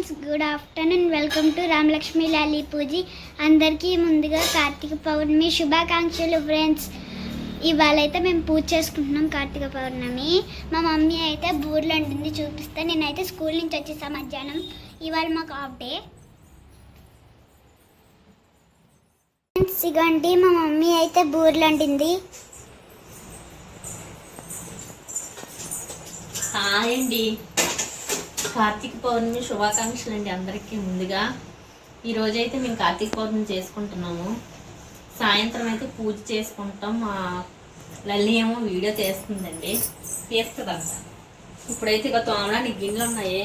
Friends good afternoon welcome to Ramalakshmi Lali Pooji అందరికీ ముందుగా కార్తీక పౌర్ణమి శుభాకాంక్షలు ఫ్రెండ్స్ ఇవాళ అయితే మేము పూజ చేసుకుంటున్నాం కార్తీక పౌర్ణమి. మా మమ్మీ అయితే బూర్లు ఉంటుంది చూపిస్తే. నేనైతే స్కూల్ నుంచి వచ్చేసా మధ్యాహ్నం. ఇవాళ మాకు హాఫ్ డే ఫ్రెండ్స్ ఇగోండి మా మమ్మీ అయితే బూర్లు అంటుంది హాయ్ అండి. కార్తీక పౌర్ణమి శుభాకాంక్షలు అండి అందరికీ ముందుగా. ఈరోజైతే మేము కార్తీక పౌర్ణమి చేసుకుంటున్నాము. సాయంత్రం అయితే పూజ చేసుకుంటాం. మా లల్లి ఏమో వీడియో తీస్తుందండి. తీస్తుందంట. ఇప్పుడైతే ఇక తోమడానికి గిన్నెలు ఉన్నాయి.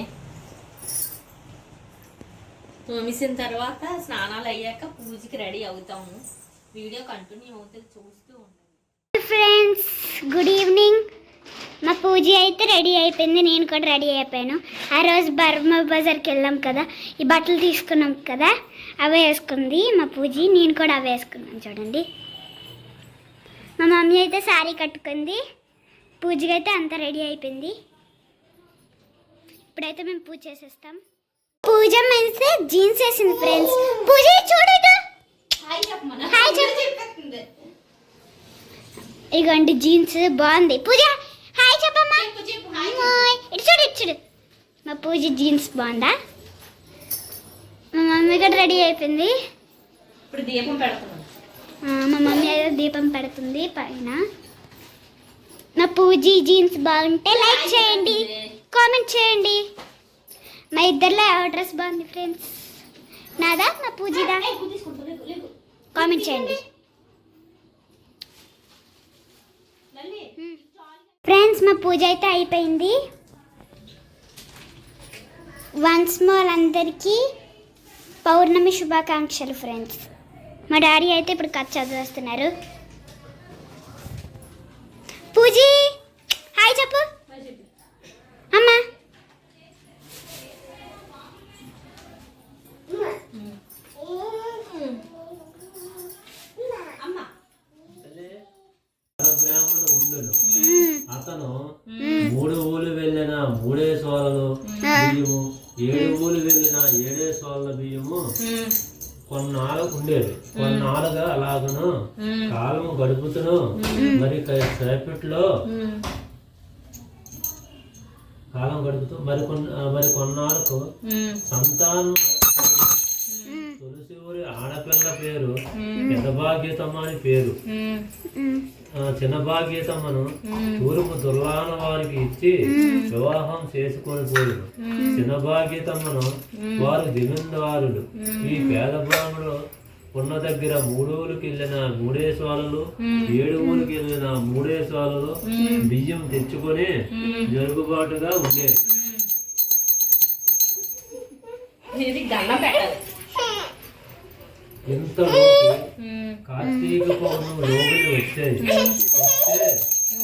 తోమిసిన తర్వాత స్నానాలు అయ్యాక పూజకి రెడీ అవుతాము. వీడియో కంటిన్యూ అవుతుంది. చూస్తూ ఉండండి. ఫ్రెండ్స్ గుడ్ ఈవినింగ్ పూజ అయితే రెడీ అయిపోయింది. నేను కూడా రెడీ అయిపోయాను. ఆ రోజు బర్మా బజార్కి వెళ్ళాం కదా. ఈ బట్టలు తీసుకున్నాం కదా. అవే వేసుకుంది మా పూజ. నేను కూడా అవే వేసుకున్నాను చూడండి. మా మమ్మీ అయితే శారీ కట్టుకుంది. పూజకి అయితే అంతా రెడీ అయిపోయింది. ఇప్పుడైతే మేము పూజ చేసేస్తాం. పూజ మెన్సే జీన్స్ వేసింది ఫ్రెండ్స్. పూజ చూడట హాయ్. ఇగోండి జీన్స్ బాగుంది. పూజ హాయ్ చెప్పమ్మా. ఇటు చూడు ఇటు చూడు. మా పూజ జీన్స్ బాగుందా? మా మమ్మీ కూడా రెడీ అయిపోయింది. ఇప్పుడు దీపం పెడుతున్నాం. ఆ, మా మమ్మీ అయితే దీపం పెడుతుంది పైన. నా పూజ జీన్స్ బాగుంటే లైక్ చేయండి కామెంట్ చేయండి. మా ఇద్దరిలో ఎవరి డ్రెస్ బాగుంది ఫ్రెండ్స్? నాదా? నా పూజదా? కామెంట్ చేయండి. ఫ్రెండ్స్ మా పూజ అయితే అయిపోయింది. వన్స్ మోర్ అందరికీ పౌర్ణమి శుభాకాంక్షలు ఫ్రెండ్స్. మా డాడీ అయితే ఇప్పుడు కథ చదివేస్తున్నారు. పూజీ! అతను మూడు ఊళ్ళు వెళ్ళిన మూడే సోలలు బియ్యము. ఏడు ఊళ్ళు వెళ్ళిన ఏడే సోళ్ళ బియ్యము. కొన్నాళ్ళు ఉండేది కొన్నాళ్ళుగా అలాగను. కాలము గడుపుతును. మరి సేపట్లో కాలం గడుపుతూ మరి కొన్ని మరి కొన్నాళ్ళకు సంతానం పేరు. పెద్ద భాగ్యతమ్మ అని పేరు. చిన్న భాగ్యతమ్మను తూర్పు దుర్లాన వారికి ఇచ్చి వివాహం చేసుకొని పోయిన చిన్న భాగ్యతమ్మను వారు జమీందారులు ఈ పేద బ్రాహ్మణుడు ఉన్న దగ్గర మూడూరుకి వెళ్ళిన మూడేశ్వాలలు ఏడు ఊరికి వెళ్ళిన మూడేశ్వాలలు బియ్యం తెచ్చుకొని జరుగుబాటుగా ఉండేది ఇది ఇంతలోకి కార్తీక పౌర్ణమి లోగులు వచ్చాయి వస్తే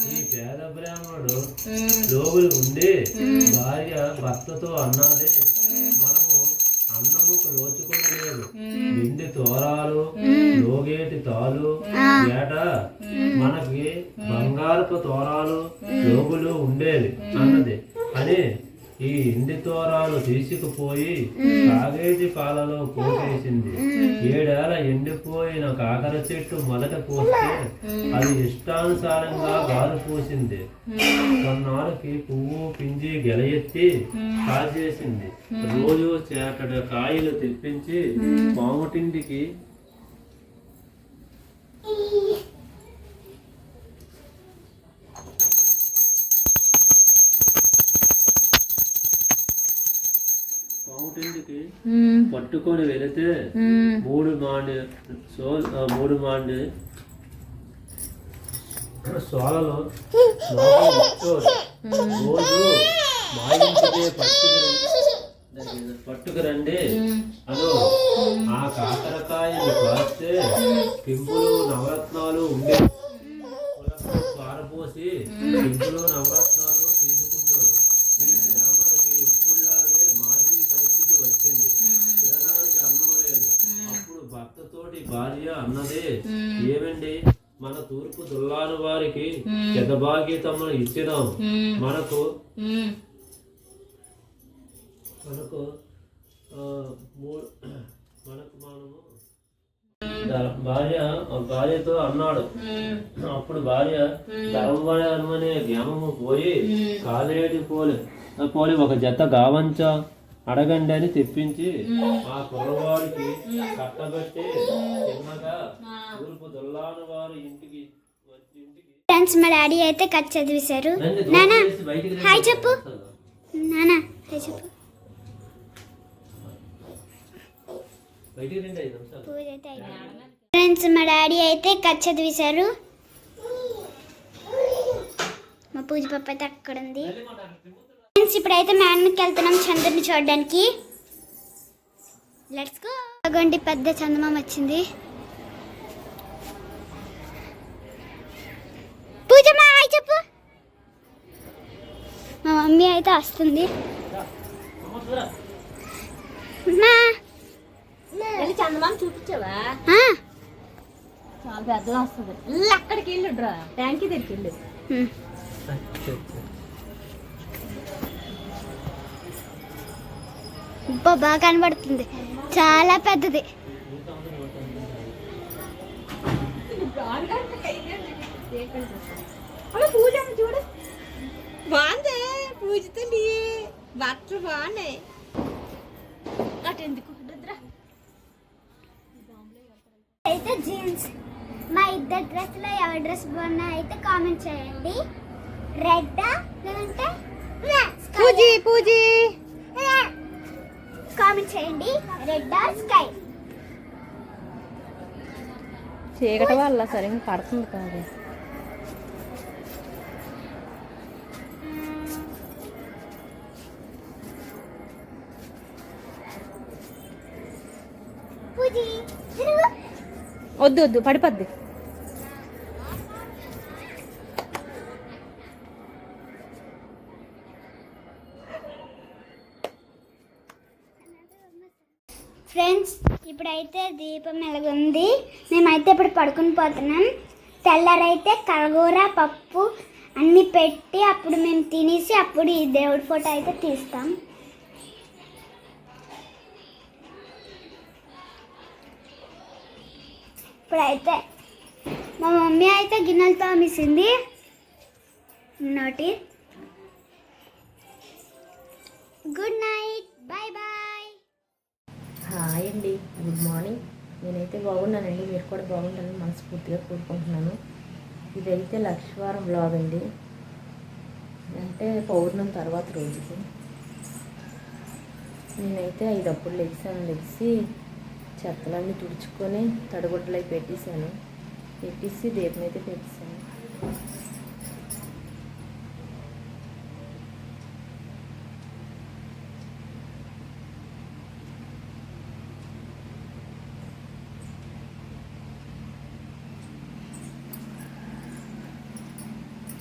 ఈ పేద బ్రాహ్మణుడు లోగులు ఉండి భార్య భర్తతో అన్నదే మనము అన్నముకు లోచుకోలేదు వెండి తోరాలు లోగేటి తాలు ఏట. మనకి బంగారపు తోరాలు లోగులు ఉండేవి అన్నది. అని ఈ ఇండి తోరాలు తీసుకుపోయి కాగేటి పాలలో పోసేసింది. ఏడేళ్ళ ఎండిపోయిన కాకర చెట్టు మొదట పోస్తే అది ఇష్టానుసారంగా గారు పోసింది. కొన్నాళ్ళకి పువ్వు పిండి గెలయెత్తి కాజేసింది. రోజు చేటడ కాయలు తెప్పించి పాముటింటికి పాముటింటికి పట్టుకొని వెళితే మూడు మాండి సో మూడు మాండి సోలలో. రోజు మా ఇంటికే పట్టుకురండి. పట్టుకురండి అను ఆ కాకరకాయలు కాస్తే పింపులు నవరత్నాలు ఉండే. పారపోసి పింపులు నవరత్నాలు జగభాగ్యతమ్మను ఇచ్చినాం. మనకు మనకు మనకు మనము భార్య భార్యతో అన్నాడు. అప్పుడు భార్య ధర్మవరం అనే గ్రామము పోయి కాలేటి పోలి. పోలి ఒక జత గావంచ అడగండి అని తెప్పించి ఆ కుర్రవాడికి కట్టబెట్టి చిన్నగా తూర్పు దొల్లాను వారు ఇంటికి ఫ్రెండ్స్ మా డాడీ అయితే కథ చదివేశారు. నానా. హాయ్ చెప్పు. నానా హాయ్ చెప్పు. ఫ్రెండ్స్ మా డాడీ అయితే కథ చదివేశారు. మా పూజ పప్ప అయితే అక్కడ ఉంది. ఫ్రెండ్స్ ఇప్పుడైతే మ్యాన్కి వెళ్తున్నాం చంద్రుని చూడడానికి. లెట్స్ గో పెద్ద చందమామ వచ్చింది. పూజమ్మా హాయ్ చెప్పు. మా మమ్మీ అయితే వస్తుంది. చందమామ చూపించావా. చాలా పెద్దగా వస్తుంది. అక్కడికి ట్యాంకీ దగ్గరికి వెళ్ళు. బాగా కనబడుతుంది. చాలా పెద్దది. పూజ చూడు. బాగుంది పూజ తల్లి బట్టలు బాగున్నాయి అటు ఎందుకు రుద్ర? అయితే జీన్స్ మా ఇద్దరు డ్రెస్లో ఎవరి డ్రెస్ బాగున్నా అయితే కామెంట్ చేయండి. రెడ్ లేదంటే పూజీ పూజీ. కామెంట్ చేయండి. రెడ్ స్కై చీకటి వల్ల సరిగ్గా పడుతుంది కాదు. వద్దు వద్దు పడిపోద్ది. ఫ్రెండ్స్ ఇప్పుడైతే దీపం వెలుగుంది. మేమైతే ఇప్పుడు పడుకుని పోతున్నాం. తెల్లారైతే కలగూర పప్పు అన్నీ పెట్టి అప్పుడు మేము తినేసి అప్పుడు ఈ దేవుడి ఫోటో అయితే తీస్తాం. ఇప్పుడైతే మా మమ్మీ అయితే గిన్నెలు తోమేసింది. నోటి. Good night bye bye hi అండి. గుడ్ మార్నింగ్ నేనైతే బాగున్నానండి. మీరు కూడా బాగుంటారని మనస్ఫూర్తిగా కోరుకుంటున్నాను. ఇదైతే లక్షవారం బ్లాగ్ అండి. అంటే పౌర్ణం తర్వాత రోజుకి. నేనైతే ఐదప్పుడు లెగిసాను లెగిసి చెత్తలన్నీ తుడుచుకొని తడిగుడ్డలు పెట్టేశాను. పెట్టేసి దీపం అయితే పెట్టేశాను.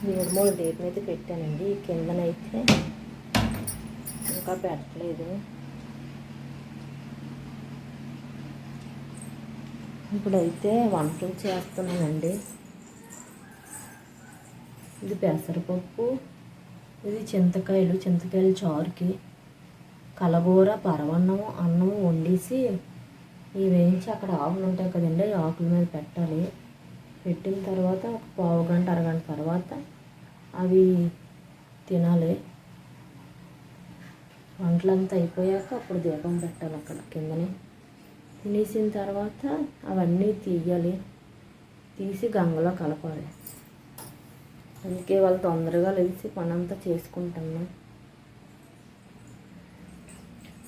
మూడు మూడు దీపం అయితే పెట్టానండి కిందనైతే ఇంకా పెట్టలేదు. ఇప్పుడైతే వంటలు చేస్తున్నానండి. ఇది పెసరపప్పు ఇది చింతకాయలు చింతకాయలు చారుకి కలగూర పరవన్నము అన్నము వండేసి ఇవి వేయించి అక్కడ ఆకులు ఉంటాయి కదండి ఆకుల మీద పెట్టాలి. పెట్టిన తర్వాత ఒక పావు గంట అరగంట తర్వాత అవి తినాలి. వంటలంతా అయిపోయాక అప్పుడు దీపం పెట్టాలి అక్కడ కిందనే. తినేసిన తర్వాత అవన్నీ తీయాలి. తీసి గంగలో కలపాలి. అందుకే వాళ్ళు తొందరగా లేచి పనంతా చేసుకుంటున్నాం.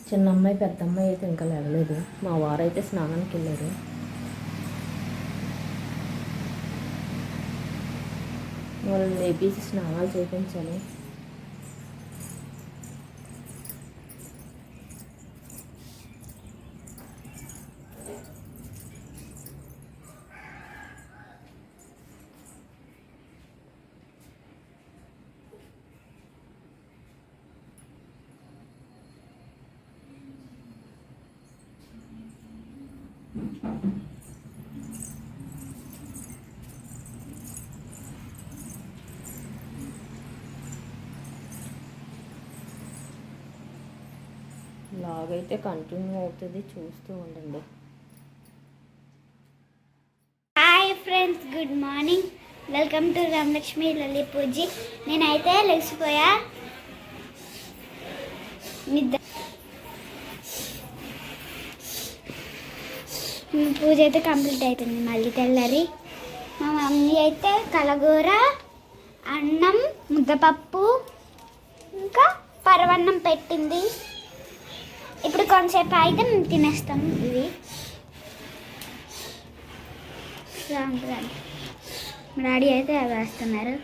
చిన్న అమ్మాయి పెద్ద అమ్మాయి అయితే ఇంకా లేవలేదు. మా వారైతే స్నానానికి వెళ్ళారు. వాళ్ళని లేపేసి స్నానాలు చేయించాలి లాగైతే కంటిన్యూ అవుతుంది చూస్తూ ఉండండి. Hi friends good morning welcome to Ramalakshmi Lali Pooji నేనైతే లెగిసిపోయా. నిద్ర పూజ అయితే కంప్లీట్ అవుతుంది మళ్ళీ తెల్లరి మా మమ్మీ అయితే కలగూర అన్నం ముద్దపప్పు ఇంకా పరవన్నం పెట్టింది. ఇప్పుడు కొంచెంసేపు అయితే మేము తినేస్తాం ఇవి. మా డాడీ అయితే అవి వేస్తున్నారు.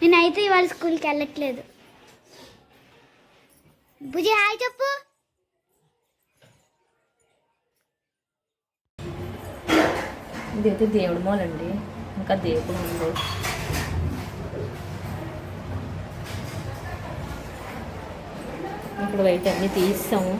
నేనైతే ఇవాళ స్కూల్కి వెళ్ళట్లేదు. భుజి హాయ్ చెప్పు. ఇదైతే దేవుడి మూలండి. ఇంకా దేవుడు ఉంది. ఇప్పుడు బయట అన్నీ తీస్తాము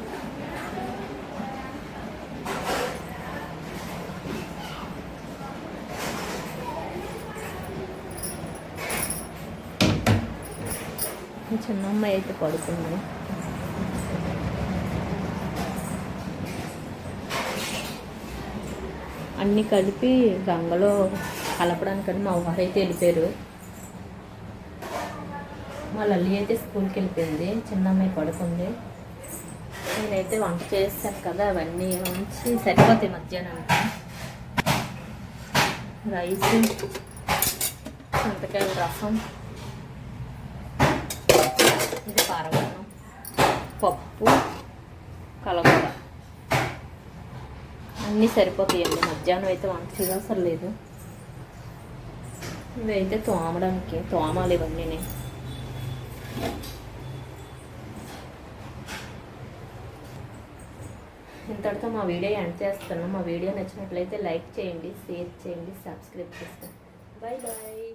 చిన్న అమ్మాయి అయితే పడుతుంది అన్నీ కలిపి గంగలో కలపడానికని మా వారు అయితే వెళ్ళిపోయారు. మా లల్లి అయితే స్కూల్కి వెళ్ళిపోయింది. చిన్న అమ్మాయి పడుకుంది. నేనైతే వంట చేస్తాను కదా అవన్నీ ఉంచి సరిపోతాయి మధ్యాహ్నానికి. రైస్ చింతకాయల రసం ఇది పారవన్నం పప్పు కలగూర అన్నీ సరిపోతాయండి. మధ్యాహ్నం అయితే వంట చేయాల్సిన లేదు. ఇవైతే తోమడానికి తోమాలి ఇవన్నీ ఇంతటితో మా వీడియో ఎండ్ చేస్తున్నాం మా వీడియో నచ్చినట్లయితే లైక్ చేయండి షేర్ చేయండి సబ్స్క్రైబ్ చేస్తాను బాయ్ బాయ్.